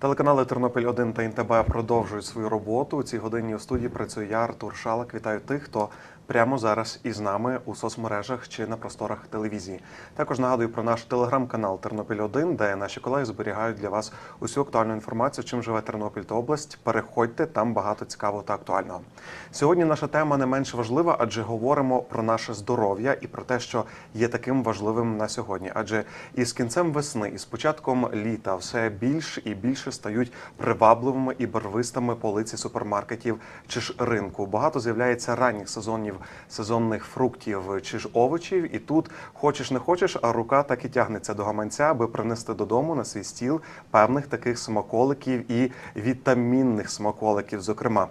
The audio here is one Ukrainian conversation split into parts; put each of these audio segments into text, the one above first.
Телеканали Тернопіль 1 та НТБ продовжують свою роботу. У цій годині у студії працює я, Артур Шалак. Вітаю тих, хто прямо зараз із нами у соцмережах чи на просторах телевізії. Також нагадую про наш телеграм-канал Тернопіль 1 де наші колеги зберігають для вас усю актуальну інформацію, чим живе Тернопіль та область. Переходьте там багато цікавого та актуального. Сьогодні наша тема не менш важлива, адже говоримо про наше здоров'я і про те, що є таким важливим на сьогодні. Адже із кінцем весни, і з початком літа, все більш і більше стають привабливими і барвистими полиці супермаркетів чи ж ринку. Багато з'являється ранніх сезонів сезонних фруктів чи ж овочів. І тут хочеш не хочеш, а рука так і тягнеться до гаманця, аби принести додому на свій стіл певних таких смаколиків і вітамінних смаколиків, зокрема.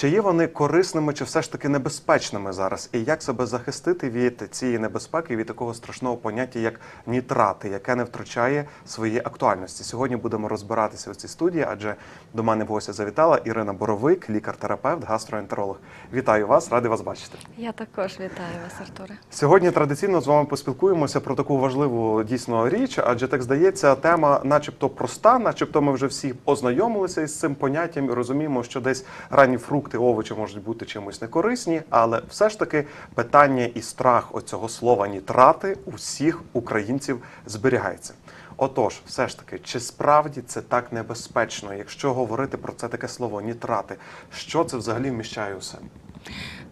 Чи є вони корисними, чи все ж таки небезпечними зараз? І як себе захистити від цієї небезпеки, від такого страшного поняття, як нітрати, яке не втрачає своєї актуальності? Сьогодні будемо розбиратися у цій студії, адже до мене в гості завітала Ірина Боровик, лікар-терапевт, гастроентеролог. Вітаю вас, радий вас бачити. Я також вітаю вас, Артуре. Сьогодні традиційно з вами поспілкуємося про таку важливу дійсно річ, адже так здається, тема, начебто, проста, начебто, ми вже всі ознайомилися із цим поняттям і розуміємо, що десь ранні фрукти, овочі можуть бути чимось некорисні, але все ж таки питання і страх оцього слова нітрати у всіх українців зберігається. Отож, все ж таки, чи справді це так небезпечно, якщо говорити про це таке слово нітрати, що це взагалі вміщає у себе?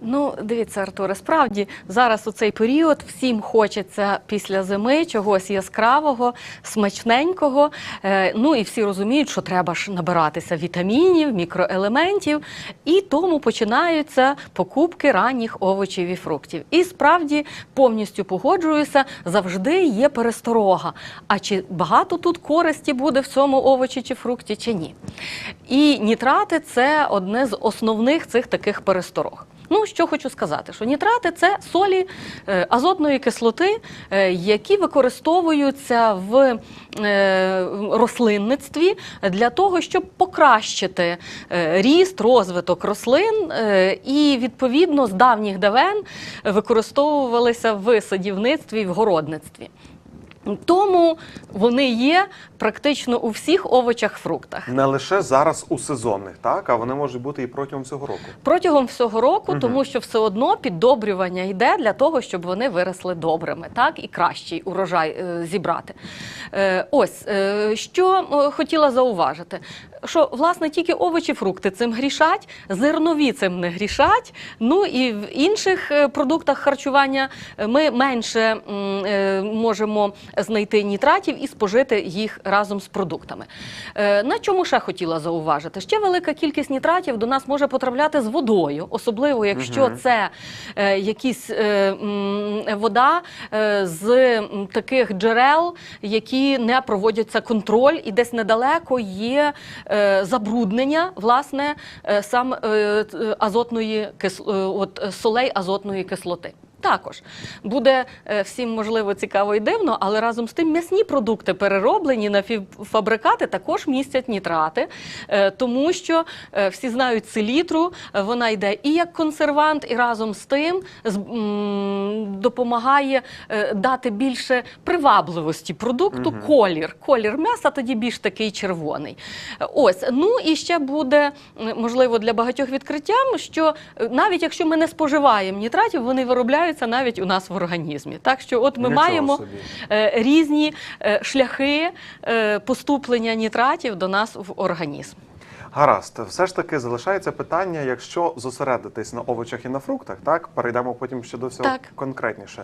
Ну, дивіться, Артуре, справді зараз у цей період всім хочеться після зими чогось яскравого, смачненького. Е, ну і всі розуміють, що треба ж набиратися вітамінів, мікроелементів, і тому починаються покупки ранніх овочів і фруктів. І справді повністю погоджуюся, завжди є пересторога. А чи багато тут користі буде в цьому овочі чи фрукті, чи ні? І нітрати це одне з основних цих таких пересторог. Ну, що хочу сказати, що нітрати це солі е, азотної кислоти, е, які використовуються в е, рослинництві для того, щоб покращити ріст, розвиток рослин, і відповідно з давніх давен використовувалися в садівництві і в городництві. Тому вони є практично у всіх овочах, фруктах. Не лише зараз у сезонних, так а вони можуть бути і протягом цього року. протягом всього року, Мгм. тому що все одно піддобрювання йде для того, щоб вони виросли добрими, так і кращий урожай е, зібрати. Е, ось е, що е, хотіла зауважити. Що власне тільки овочі, фрукти цим грішать, зернові цим не грішать. Ну і в інших е, продуктах харчування е, ми менше е, можемо знайти нітратів і спожити їх разом з продуктами. Е, На чому ще хотіла зауважити? Ще велика кількість нітратів до нас може потрапляти з водою, особливо якщо це е, якісь е, вода з таких джерел, які не проводяться контроль, і десь недалеко є забруднення власне сам азотної от, солей азотної кислоти. Також буде е, всім можливо цікаво і дивно, але разом з тим м'ясні продукти перероблені на фабрикати також містять нітрати, е, тому що е, всі знають селітру, вона йде і як консервант, і разом з тим допомагає дати більше привабливості продукту, Мгм. колір. Колір м'яса тоді більш такий червоний. Ось ну і ще буде можливо для багатьох відкриттям, що навіть якщо ми не споживаємо нітратів, вони виробляються навіть у нас в організмі. Так що, от ми Нічого маємо собі. е, різні е, шляхи е, поступлення нітратів до нас в організм. Гаразд, все ж таки залишається питання, якщо зосередитись на овочах і на фруктах, так перейдемо потім ще до всього Так. конкретніше.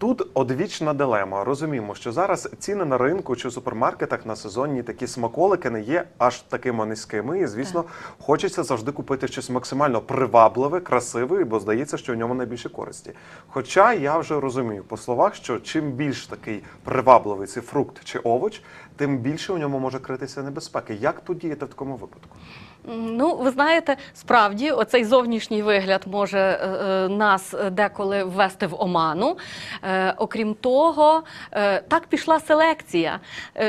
Тут одвічна дилема. Розуміємо, що зараз ціни на ринку чи в супермаркетах на сезонні такі смаколики не є аж такими низькими. І звісно, хочеться завжди купити щось максимально привабливе, красиве, бо здається, що в ньому найбільше користі. Хоча я вже розумію по словах, що чим більш такий привабливий цей фрукт чи овоч, тим більше у ньому може критися небезпеки. Як тут діяти в такому випадку? Ну, ви знаєте, справді оцей зовнішній вигляд може е, е, нас деколи ввести в оману. Е, окрім того, так пішла селекція,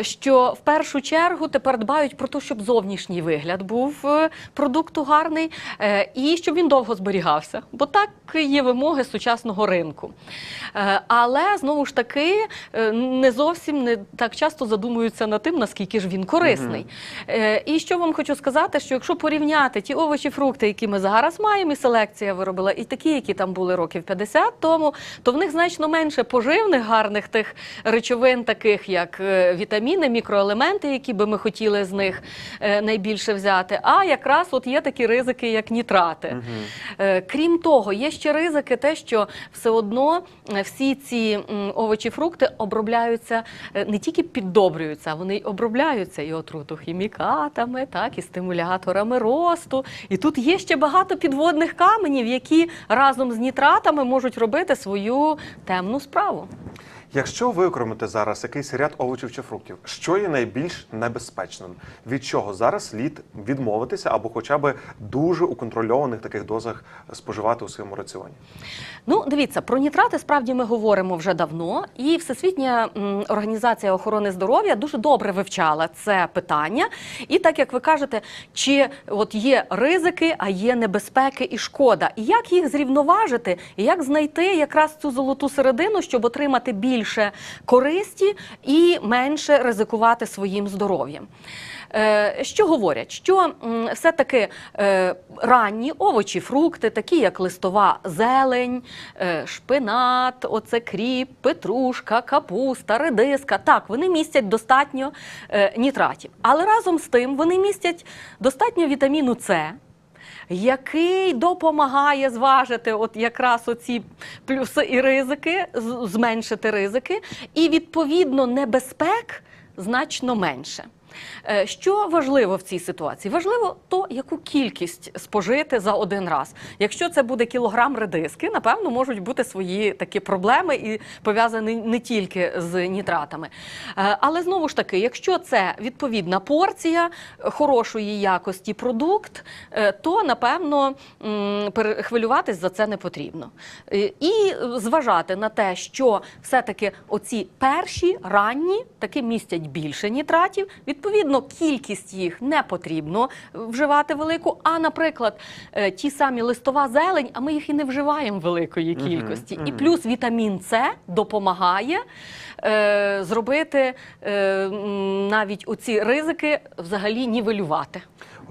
що в першу чергу тепер дбають про те, щоб зовнішній вигляд був продукту гарний і щоб він довго зберігався. Бо так є вимоги сучасного ринку. Але знову ж таки не зовсім не так часто задумуються над тим, наскільки ж він корисний. Е, і що вам хочу сказати, що якщо порівняти ті овочі, фрукти, які ми зараз маємо, і селекція виробила, і такі, які там були років 50 тому, то в них значно менше поживних гарних тих речовин, таких як е, вітаміни, мікроелементи, які би ми хотіли з них е, найбільше взяти. А якраз от є такі ризики, як нітрати. Е, Крім того, є ще ризики, те, що все одно всі ці овочі, фрукти обробляються не тільки піддобрюються, вони й обробляються і отрутохімікатами, так і стимуляторами росту. І тут є ще багато підводних каменів, які разом з нітратами можуть робити свою темну справу. Якщо виокремити зараз якийсь ряд овочів чи фруктів, що є найбільш небезпечним? Від чого зараз слід відмовитися або хоча б дуже у контрольованих таких дозах споживати у своєму раціоні? Ну, дивіться, про нітрати справді ми говоримо вже давно, і Всесвітня організація охорони здоров'я дуже добре вивчала це питання. І так як ви кажете, чи от є ризики, а є небезпеки і шкода, і як їх зрівноважити, і як знайти якраз цю золоту середину, щоб отримати більше користі і менше ризикувати своїм здоров'ям. Е, Що говорять? Що все-таки е, ранні овочі, фрукти, такі як листова зелень, е, шпинат, оце кріп, петрушка, капуста, редиска. Так, вони містять достатньо нітратів. Але разом з тим вони містять достатньо вітаміну С. Який допомагає зважити от якраз оці плюси і ризики, зменшити ризики, і відповідно небезпек значно менше. Е, Що важливо в цій ситуації? Важливо то, яку кількість спожити за один раз. Якщо це буде кілограм редиски, напевно, можуть бути свої такі проблеми і пов'язані не тільки з нітратами. Е, Але знову ж таки, якщо це відповідна порція хорошої якості продукт, е, то напевно хвилюватись за це не потрібно. І зважати на те, що все-таки оці перші ранні таки містять більше нітратів. Відповідно, кількість їх не потрібно вживати велику. А, наприклад, е, ті самі листова зелень, а ми їх і не вживаємо великої кількості. І плюс вітамін С допомагає е, зробити е, навіть оці ризики взагалі нівелювати.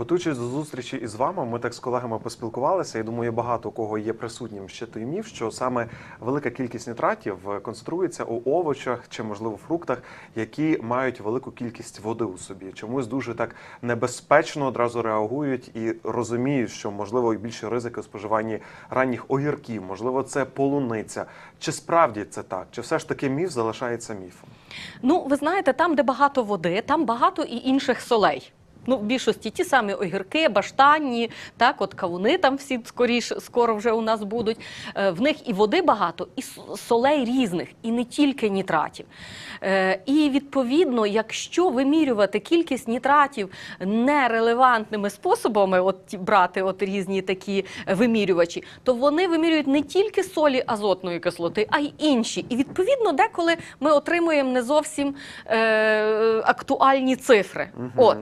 Готуючись до зустрічі із вами, ми так з колегами поспілкувалися. і думаю, багато кого є присутнім ще той міф, що саме велика кількість нітратів е, концентрується у овочах чи, можливо, фруктах, які мають велику кількість води у собі. Чомусь дуже так небезпечно одразу реагують і розуміють, що можливо і більше ризики у споживанні ранніх огірків, можливо, це полуниця. Чи справді це так? Чи все ж таки міф залишається міфом? Ну, ви знаєте, там, де багато води, там багато і інших солей. Ну, в більшості ті самі огірки, баштанні, так, от кавуни там всі скоріш, скоро вже у нас будуть. Е, В них і води багато, і солей різних, і не тільки нітратів. Е, І відповідно, якщо вимірювати кількість нітратів нерелевантними способами, от брати от різні такі вимірювачі, то вони вимірюють не тільки солі азотної кислоти, а й інші. І відповідно, деколи ми отримуємо не зовсім е, актуальні цифри. Мгм. От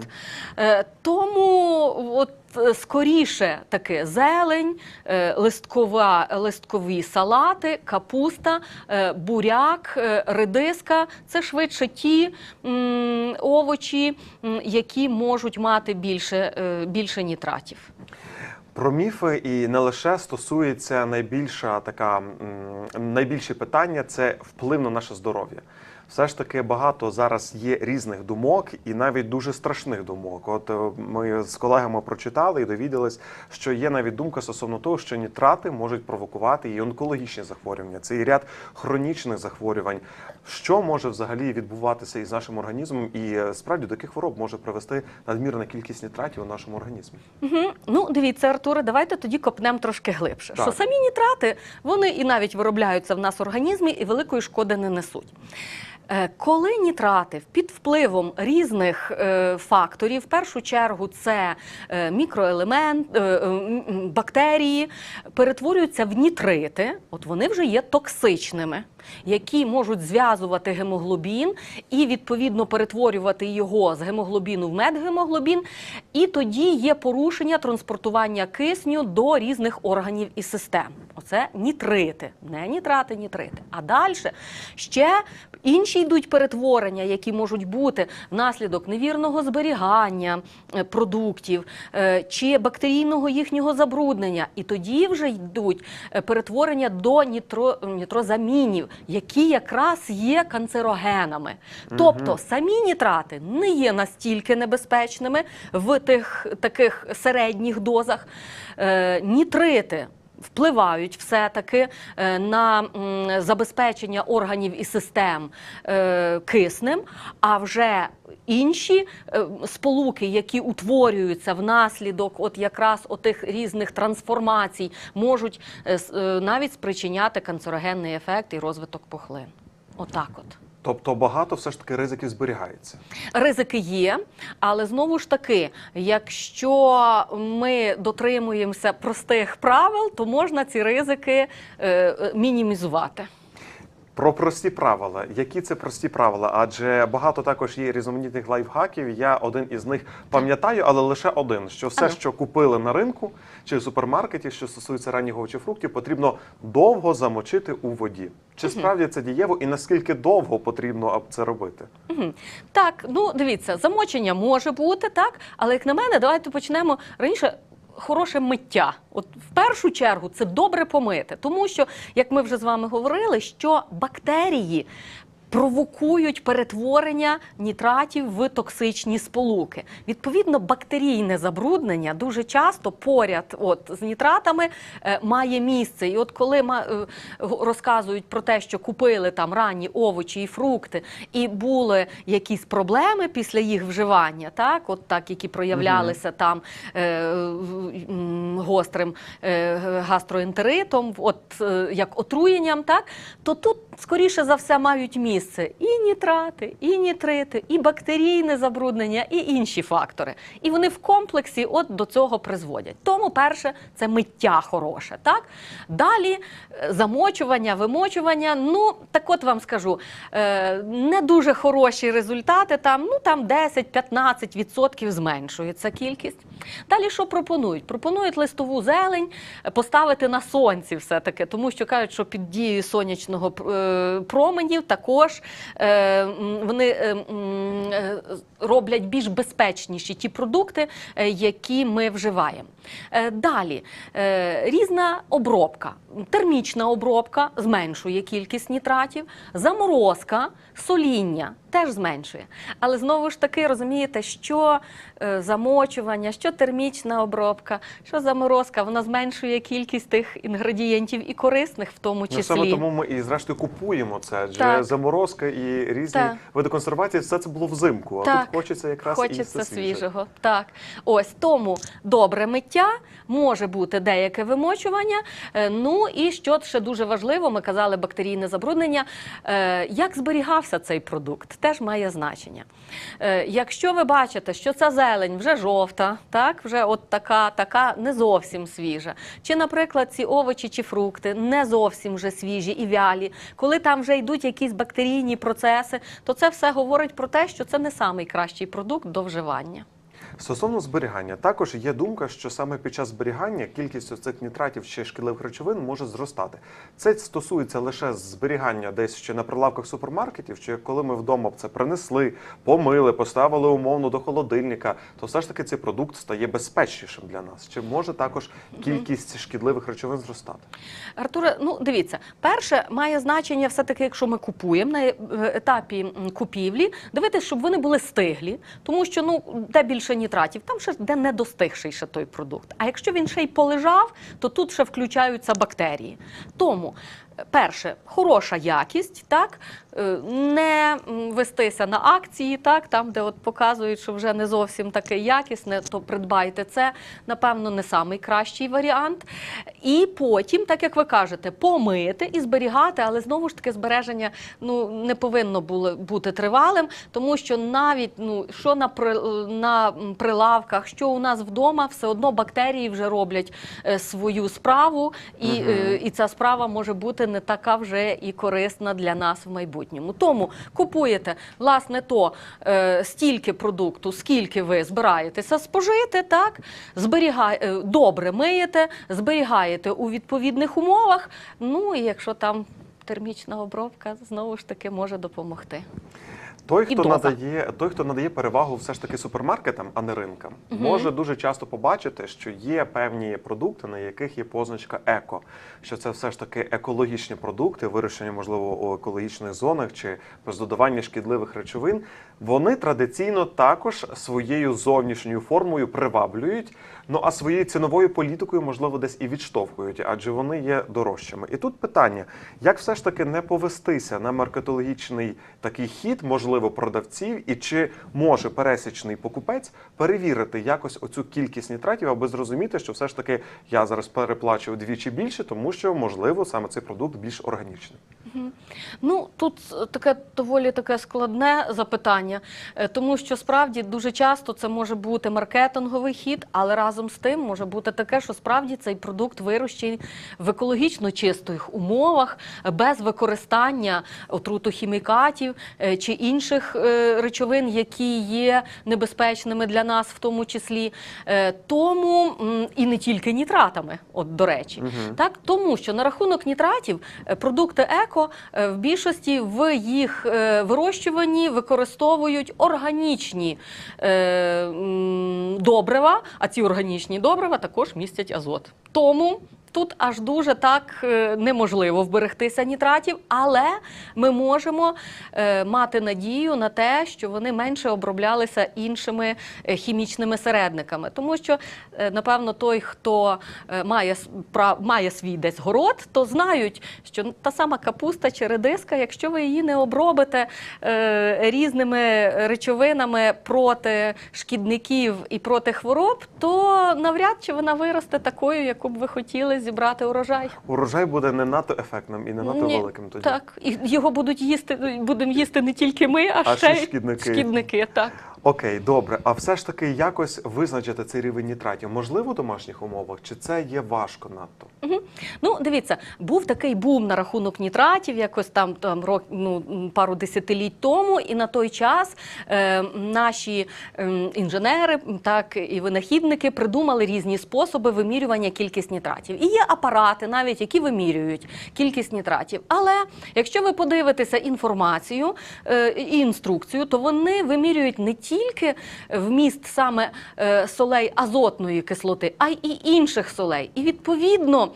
тому от. е, Скоріше таки зелень, е, листкова, листкові салати, капуста, е, буряк, е, редиска це швидше ті овочі, які можуть мати більше, е, більше нітратів. Про міфи і не лише стосується найбільша така найбільше питання це вплив на наше здоров'я. Все ж таки багато зараз є різних думок і навіть дуже страшних думок. От е, ми з колегами прочитали і довідались, що є навіть думка стосовно того, що нітрати можуть провокувати і онкологічні захворювання. Це і ряд хронічних захворювань. Що може взагалі відбуватися із нашим організмом, і е, справді до яких хвороб може привести надмірна кількість нітратів у нашому організмі? Угу. Ну, дивіться, Артуре, давайте тоді копнемо трошки глибше. Так. Що самі нітрати вони і навіть виробляються в нас в організмі і великої шкоди не несуть. Е, Коли нітрати під впливом різних е, факторів, в першу чергу це е, мікроелемент, бактерії, перетворюються в нітрити, от вони вже є токсичними, які можуть зв'язувати гемоглобін і відповідно перетворювати його з гемоглобіну в медгемоглобін. І тоді є порушення транспортування кисню до різних органів і систем. Оце нітрити, не нітрати, нітрити. А далі ще інші йдуть перетворення, які можуть бути внаслідок невірного зберігання е, продуктів е, чи бактерійного їхнього забруднення. І тоді вже йдуть е, перетворення до нітро, нітрозамінів, які якраз є канцерогенами. Тобто самі нітрати не є настільки небезпечними в тих таких середніх дозах. Нітрити впливають все-таки е, на забезпечення органів і систем е, киснем, а вже інші е, сполуки, які утворюються внаслідок от якраз отих різних трансформацій, можуть навіть спричиняти канцерогенний ефект і розвиток пухлин. Отак от. Тобто багато все ж таки ризиків зберігається. Ризики є, але знову ж таки, якщо ми дотримуємося простих правил, то можна ці ризики е, е, мінімізувати. Про прості правила. Які це прості правила? Адже багато також є різноманітних лайфхаків. Я один із них пам'ятаю, але лише один: що все, Ага. що купили на ринку чи в супермаркеті, що стосується ранніх овочів фруктів, потрібно довго замочити у воді. Чи справді це дієво і наскільки довго потрібно це робити? Так, ну дивіться, замочення може бути, так, але як на мене, давайте почнемо раніше. Хороше миття. От в першу чергу це добре помити, тому що, як ми вже з вами говорили, що бактерії провокують перетворення нітратів в токсичні сполуки. Відповідно, бактерійне забруднення дуже часто поряд от, з нітратами е, має місце. І от коли ма, е, розказують про те, що купили там ранні овочі і фрукти, і були якісь проблеми після їх вживання, так, от так, які проявлялися там е, гострим е, гастроентеритом, от е, як отруєнням, так, то тут скоріше за все мають місце і нітрати, і нітрити, і бактерійне забруднення, і інші фактори. І вони в комплексі от до цього призводять. Тому перше це миття хороше. Так? Далі е, замочування, вимочування. Ну, так от вам скажу, е, не дуже хороші результати. Там, ну, там 10-15% зменшується кількість. Далі що пропонують? Пропонують листову зелень е, поставити на сонці все-таки, тому що кажуть, що під дією сонячного променів також е, вони е, е, роблять більш безпечніші ті продукти, які ми вживаємо. Далі різна обробка, термічна обробка зменшує кількість нітратів, заморозка, соління теж зменшує. Але знову ж таки розумієте, що замочування, що термічна обробка, що заморозка, вона зменшує кількість тих інгредієнтів і корисних в тому Ну, числі. саме тому ми і зрештою купуємо це. Адже Так. заморозка і різні Так. види консервації, все це було взимку. А Так. тут хочеться якраз і Хочеться все свіже. свіжого. Так, ось тому добре миття може бути деяке вимочування. Е, Ну і що ще дуже важливо, ми казали бактерійне забруднення. е, Як зберігався цей продукт, теж має значення. Е, Якщо ви бачите, що ця зелень вже жовта, так вже от така, така не зовсім свіжа. Чи, наприклад, ці овочі чи фрукти не зовсім вже свіжі і вялі, коли там вже йдуть якісь бактерійні процеси, то це все говорить про те, що це не самий кращий продукт до вживання. Стосовно зберігання, також є думка, що саме під час зберігання кількість цих нітратів чи шкідливих речовин може зростати. Це стосується лише зберігання десь ще на прилавках супермаркетів, чи коли ми вдома це принесли, помили, поставили умовно до холодильника, то все ж таки цей продукт стає безпечнішим для нас. Чи може також кількість шкідливих речовин зростати? Артуре, ну дивіться, перше має значення все-таки, якщо ми купуємо на е, етапі купівлі, дивитися, щоб вони були стиглі, тому що ну де більше нітратів, там ще де не достигший ще той продукт. А якщо він ще й полежав, то тут ще включаються бактерії. Тому. Е, Перше, хороша якість, так е, не вестися на акції, так там, де от показують, що вже не зовсім таке якісне, то придбайте це. Напевно, не самий кращий варіант. І потім, так як ви кажете, помити і зберігати, але знову ж таки збереження ну не повинно було бути тривалим, тому що навіть ну що на при, на прилавках, що у нас вдома, все одно бактерії вже роблять е, свою справу, і, е, і ця справа може бути не така вже і корисна для нас в майбутньому. Тому купуєте власне то е, стільки продукту, скільки ви збираєтеся спожити, так зберігає е, добре миєте, зберігаєте у відповідних умовах. Ну і якщо там термічна обробка, знову ж таки може допомогти. Той, хто доза. надає, той, хто надає перевагу все ж таки супермаркетам, а не ринкам, може дуже часто побачити, що є певні продукти, на яких є позначка еко, що це все ж таки екологічні продукти, вирощені, можливо, у екологічних зонах чи без додавання шкідливих речовин. Вони традиційно також своєю зовнішньою формою приваблюють. Ну а своєю ціновою політикою, можливо, десь і відштовхують, адже вони є дорожчими. І тут питання: як все ж таки не повестися на маркетологічний такий хід, можливо, продавців, і чи може пересічний покупець перевірити якось оцю кількість нітратів, аби зрозуміти, що все ж таки я зараз переплачую вдвічі більше, тому що можливо саме цей продукт більш органічний. Ну тут е, таке доволі таке складне запитання, е, тому що справді дуже часто це може бути маркетинговий хід, але разом з тим може бути таке, що справді цей продукт вирощений в екологічно чистих умовах, без використання отрутохімікатів е, чи інших е, речовин, які є небезпечними для нас, в тому числі. Е, Тому і не тільки нітратами, от до речі. Так, тому що на рахунок нітратів продукти еко в більшості в їх вирощуванні використовують органічні добрива, а ці органічні добрива також містять азот. Тому тут аж дуже так е, неможливо вберегтися нітратів, але ми можемо е, мати надію на те, що вони менше оброблялися іншими е, хімічними середниками. Тому що, напевно, той, хто має, має свій десь город, то знають, що та сама капуста чи редиска, якщо ви її не обробите різними речовинами проти шкідників і проти хвороб, то навряд чи вона виросте такою, яку б ви хотіли зібрати урожай. Урожай буде не надто ефектним і не надто Ні, великим тоді. Так, і його будуть їсти, будемо їсти не тільки ми, а, А ще ще й шкідники. шкідники. Так. Окей, добре. А все ж таки якось визначити цей рівень нітратів можливо в домашніх умовах, чи це є важко надто? Ну, дивіться, був такий бум на рахунок нітратів, якось там, там рок, ну, пару десятиліть тому, і на той час е, наші е, інженери так, і винахідники придумали різні способи вимірювання кількість нітратів. І є апарати, навіть які вимірюють кількість нітратів. Але якщо ви подивитеся інформацію е, і інструкцію, то вони вимірюють не тільки вміст саме е, солей азотної кислоти, а й і інших солей. І відповідно,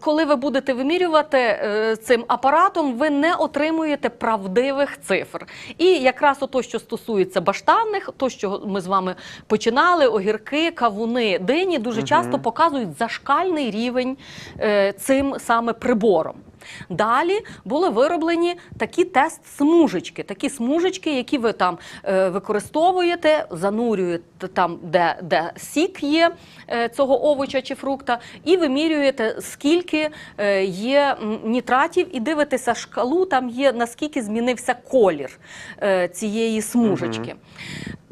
коли ви будете вимірювати е, цим апаратом, ви не отримуєте правдивих цифр. І якраз ото, що стосується баштанних, то, що ми з вами починали, огірки, кавуни, дині, дуже часто показують зашкальний рівень е, цим саме прибором. Далі були вироблені такі тест-смужечки, такі смужечки, які ви там е, використовуєте, занурюєте там, де, де сік є е, цього овоча чи фрукта, і вимірюєте, скільки е, є нітратів, і дивитеся шкалу, там є наскільки змінився колір цієї смужечки.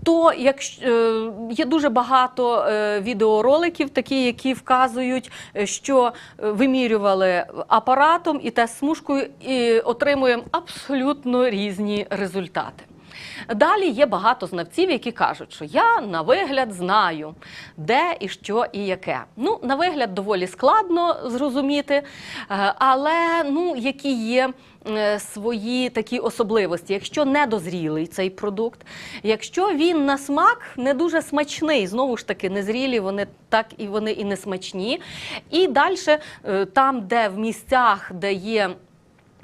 То якщо е, є дуже багато е, відеороликів, такі, які вказують, е, що вимірювали апаратом і тест смужкою, і отримуємо абсолютно різні результати. Далі є багато знавців, які кажуть, що я на вигляд знаю, де і що і яке. Ну, на вигляд доволі складно зрозуміти, е, але ну, які є е, свої такі особливості. Якщо недозрілий цей продукт, якщо він на смак не дуже смачний, знову ж таки, незрілі вони так і вони і не смачні. І далі, там, де в місцях, де є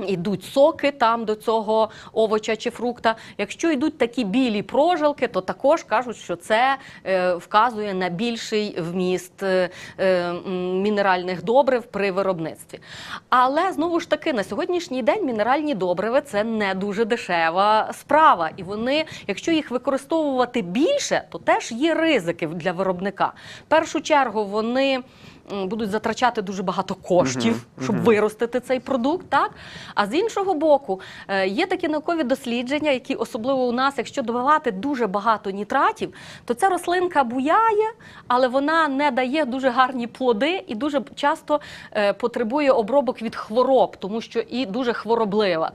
Ідуть соки там до цього овоча чи фрукта. Якщо йдуть такі білі прожилки, то також кажуть, що це е, вказує на більший вміст е, е, мінеральних добрив при виробництві. Але знову ж таки, на сьогоднішній день мінеральні добриви це не дуже дешева справа. І вони, якщо їх використовувати більше, то теж є ризики для виробника. В першу чергу вони будуть затрачати дуже багато коштів, Мгм, щоб мгм. виростити цей продукт. Так? А з іншого боку, е, є такі наукові дослідження, які особливо у нас, якщо додавати дуже багато нітратів, то ця рослинка буяє, але вона не дає дуже гарні плоди і дуже часто е, потребує обробок від хвороб, тому що і дуже хвороблива.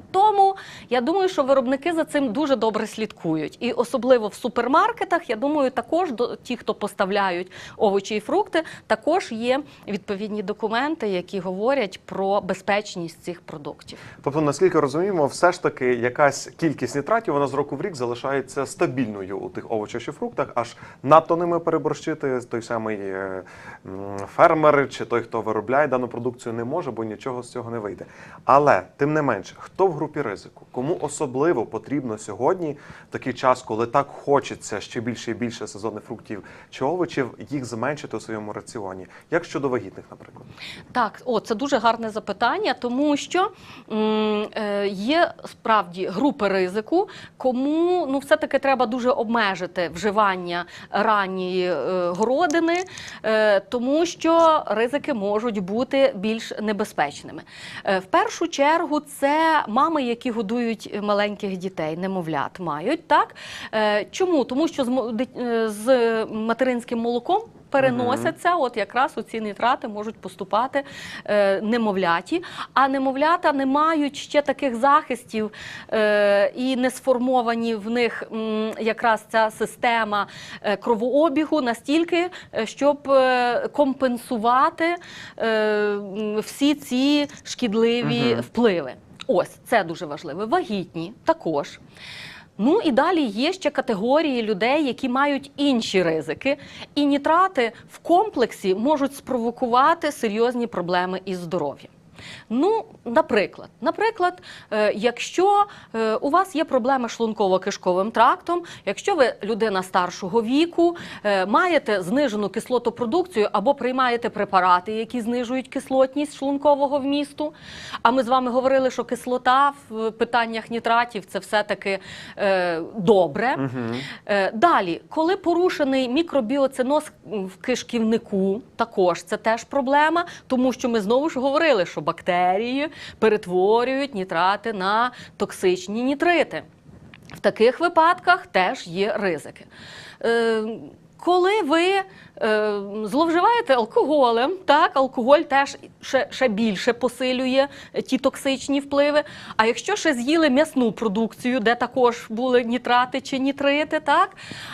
Я думаю, що виробники за цим дуже добре слідкують. І особливо в супермаркетах, я думаю, також до ті, хто поставляють овочі і фрукти, також є відповідні документи, які говорять про безпечність цих продуктів. Тобто, наскільки розуміємо, все ж таки якась кількість нітратів вона з року в рік залишається стабільною у тих овочах чи фруктах, аж надто ними переборщити той самий е, фермер чи той, хто виробляє дану продукцію, не може, бо нічого з цього не вийде. Але тим не менше, хто в групі ризику? Кому особливо потрібно сьогодні, в такий час, коли так хочеться ще більше і більше сезонних фруктів чи овочів, їх зменшити у своєму раціоні? Як щодо вагітних, наприклад? Так, о, це дуже гарне запитання, тому що е, є справді групи ризику, кому ну все-таки треба дуже обмежити вживання ранньої е, городини, е, тому що ризики можуть бути більш небезпечними. В першу чергу це мами, які годують маленьких дітей, немовлят мають так. Е, чому? Тому що з, е, материнським молоком переносяться, от якраз у ці нітрати можуть поступати е, немовляті, а немовлята не мають ще таких захистів е, і не сформовані в них м, якраз ця система кровообігу настільки, щоб е, компенсувати е, всі ці шкідливі впливи. Ось це дуже важливо. Вагітні також. Ну і далі є ще категорії людей, які мають інші ризики, і нітрати в комплексі можуть спровокувати серйозні проблеми із здоров'ям. Ну, наприклад, наприклад, е, якщо е, у вас є проблеми шлунково-кишковим трактом, якщо ви людина старшого віку, е, маєте знижену кислотопродукцію або приймаєте препарати, які знижують кислотність шлункового вмісту. А ми з вами говорили, що кислота в питаннях нітратів це все-таки добре. Угу. Далі, коли порушений мікробіоциноз в кишківнику, також це теж проблема, тому що ми знову ж говорили, що бактерії перетворюють нітрати на токсичні нітрити. В таких випадках теж є ризики. Е, коли ви зловживаєте алкоголем, так, алкоголь теж ще, ще більше посилює е, ті токсичні впливи. А якщо ще з'їли м'ясну продукцію, де також були нітрати чи нітрити, так?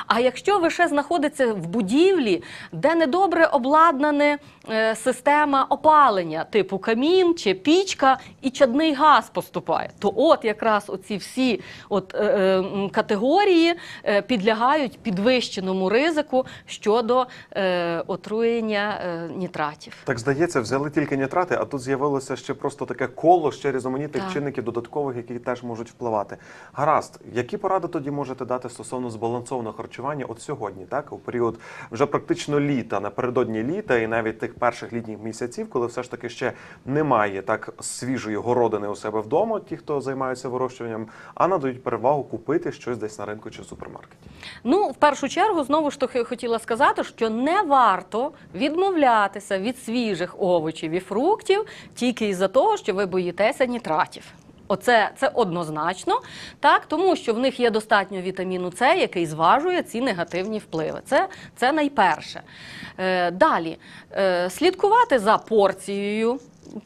А якщо ви ще знаходитеся в будівлі, де недобре обладнана е, система опалення, типу камін чи пічка, і чадний газ поступає, то от якраз оці всі от, е, е, категорії е, підлягають підвищеному ризику щодо е, отруєння е, нітратів. Так здається, взяли тільки нітрати, а тут з'явилося ще просто таке коло ще різноманітних Так. чинників додаткових, які теж можуть впливати. Гаразд, які поради тоді можете дати стосовно збалансованого харчування от сьогодні, так у період вже практично літа, напередодні літа, і навіть тих перших літніх місяців, коли все ж таки ще немає так свіжої городини у себе вдома, ті, хто займаються вирощуванням, а надають перевагу купити щось десь на ринку чи в супермаркеті. Ну, в першу чергу, знову ж таки хотіла сказати, що не варто відмовлятися від свіжих овочів і фруктів тільки із-за того, що ви боїтеся нітратів. Оце це однозначно, так, тому що в них є достатньо вітаміну С, який зважує ці негативні впливи. Це, це найперше. Е, далі, е, слідкувати за порцією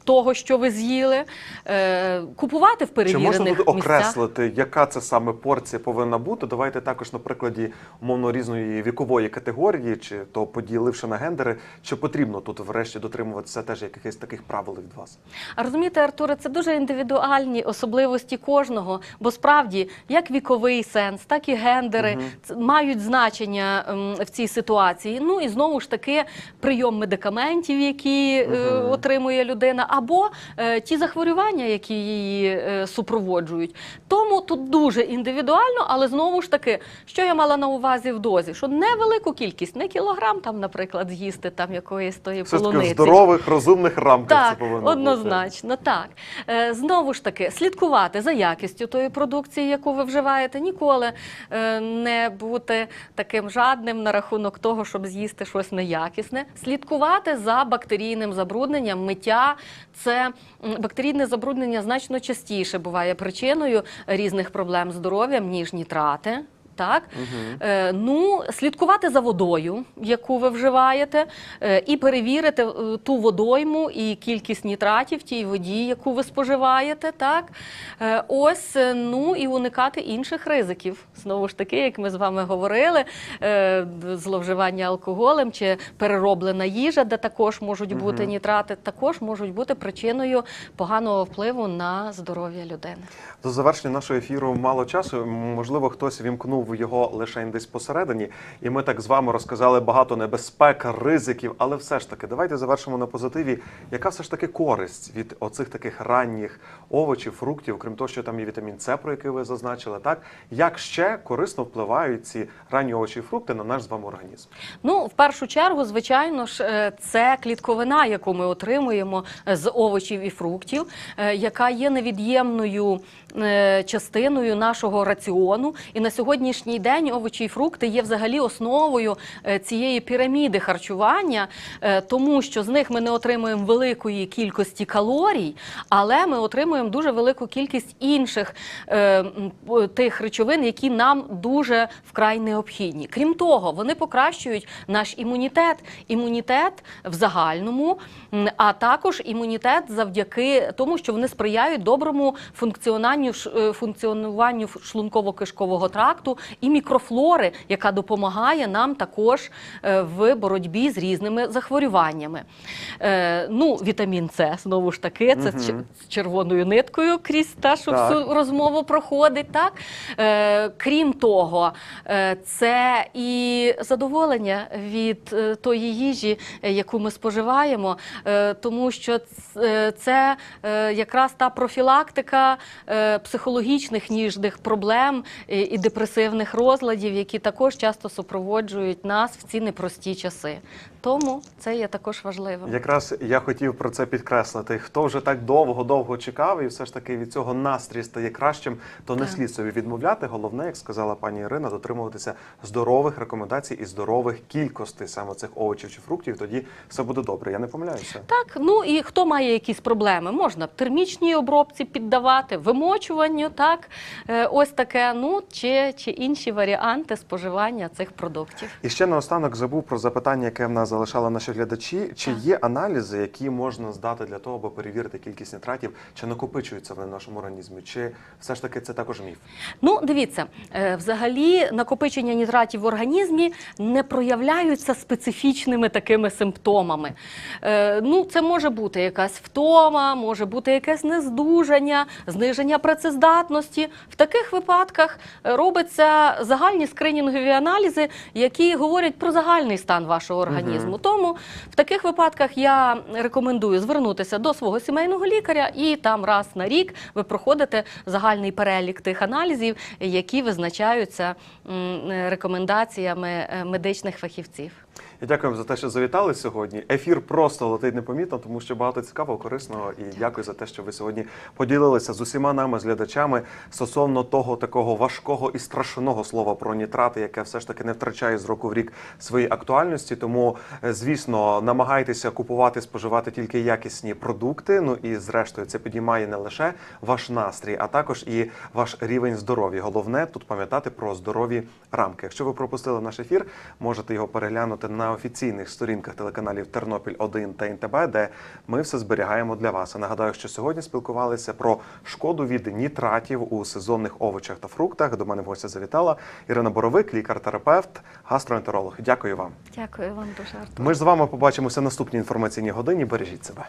того, що ви з'їли, е, купувати в Чи перевірених можна буде місцях. окреслити, яка це саме порція повинна бути? Давайте також на прикладі умовно різної вікової категорії, чи то поділивши на гендери, чи потрібно тут врешті дотримуватися теж якихось таких правил від вас? А розумієте, Артуре, це дуже індивідуальні особливості кожного, бо справді як віковий сенс, так і гендери ц- мають значення в цій ситуації. Ну і знову ж таки прийом медикаментів, які е, отримує людина. Людина, або е, ті захворювання, які її е, супроводжують. Тому тут дуже індивідуально, але знову ж таки, що я мала на увазі в дозі, що невелику кількість, не кілограм там, наприклад, з'їсти там якоїсь тої Все полуниці. здорових, розумних рамках це Так, повинно бути. однозначно, так. Е, знову ж таки, слідкувати за якістю тої продукції, яку ви вживаєте, ніколи е, не бути таким жадним на рахунок того, щоб з'їсти щось неякісне. Слідкувати за бактерійним забрудненням, миття. Це бактерійне забруднення значно частіше буває причиною різних проблем здоров'я ніж нітрати. Так, е, ну слідкувати за водою, яку ви вживаєте, е, і перевірити е, ту водойму і кількість нітратів в тій воді, яку ви споживаєте. Так, е, ось е, ну і уникати інших ризиків. Знову ж таки, як ми з вами говорили, е, зловживання алкоголем чи перероблена їжа, де також можуть бути нітрати, також можуть бути причиною поганого впливу на здоров'я людини. До завершення нашого ефіру мало часу. Можливо, хтось вімкнув його лише десь посередині, і ми так з вами розказали багато небезпек, ризиків. Але все ж таки, давайте завершимо на позитиві. Яка все ж таки користь від оцих таких ранніх овочів, фруктів, крім того, що там є вітамін С, про який ви зазначили, так як ще корисно впливають ці ранні овочі і фрукти на наш з вами організм? Ну, в першу чергу, звичайно ж, е, це клітковина, яку ми отримуємо е, з овочів і фруктів, е, яка є невід'ємною частиною нашого раціону. І на сьогоднішній день овочі і фрукти є взагалі основою е, цієї піраміди харчування, е, тому що з них ми не отримуємо великої кількості калорій, але ми отримуємо дуже велику кількість інших е, тих речовин, які нам дуже вкрай необхідні. Крім того, вони покращують наш імунітет, імунітет в загальному, а також імунітет завдяки тому, що вони сприяють доброму функціонуванню е, функціонуванню шлунково-кишкового тракту і мікрофлори, яка допомагає нам також е, в боротьбі з різними захворюваннями. Е, Ну, вітамін С, знову ж таки, це ч- з червоною ниткою крізь те, що Так. всю розмову проходить. Так? Крім того, це і задоволення від тої їжі, яку ми споживаємо, тому що це якраз та профілактика е, психологічних ніжних проблем і, депресивних розладів, які також часто супроводжують нас в ці непрості часи. Тому це є також важливим. Якраз я хотів про це підкреслити. Хто вже так довго-довго чекав, і все ж таки від цього настрій стає кращим, то не слід собі відмовляти. Головне, як сказала пані Ірина, дотримуватися здорових рекомендацій і здорових кількостей саме цих овочів чи фруктів. Тоді все буде добре. Я не помиляюся. Так, ну і хто має якісь проблеми? Можна термічній обробці піддавати, вимочуванню, так, е, ось таке, ну чи, чи інші варіанти споживання цих продуктів. І ще наостанок забув про запитання, яке в нас залишали наші глядачі. Чи Так. є аналізи, які можна здати для того, аби перевірити кількість нітратів, чи накопичуються вони в нашому організмі, чи все ж таки це також міф? Ну, дивіться, е, взагалі накопичення нітратів в організмі не проявляються специфічними такими симптомами. Е, Ну, це може бути якась втома, може бути якесь нездужання, зниження працездатності. В таких випадках робляться загальні скринінгові аналізи, які говорять про загальний стан вашого організму. Тому в таких випадках я рекомендую звернутися до свого сімейного лікаря, і там раз на рік ви проходите загальний перелік тих аналізів, які визначаються е, рекомендаціями е, медичних фахівців. Я дякую за те, що завітали сьогодні. Ефір просто летить непомітно, тому що багато цікавого, корисного. І дякую за те, що ви сьогодні поділилися з усіма нами, з глядачами, стосовно того такого важкого і страшного слова про нітрати, яке все ж таки не втрачає з року в рік своєї актуальності. Тому, е, звісно, намагайтеся купувати, споживати тільки якісні продукти. Ну і зрештою, це підіймає не лише ваш настрій, а також і ваш рівень здоров'я. Головне тут пам'ятати про здорові рамки. Якщо ви пропустили наш ефір, можете його переглянути на офіційних сторінках телеканалів Тернопіль 1 та НТБ, де ми все зберігаємо для вас. А нагадаю, що сьогодні спілкувалися про шкоду від нітратів у сезонних овочах та фруктах. До мене в гостя завітала Ірина Боровик, лікар-терапевт, гастроентеролог. Дякую вам. Дякую вам дуже Артур. Ми ж з вами побачимося наступній інформаційній годині. Бережіть себе.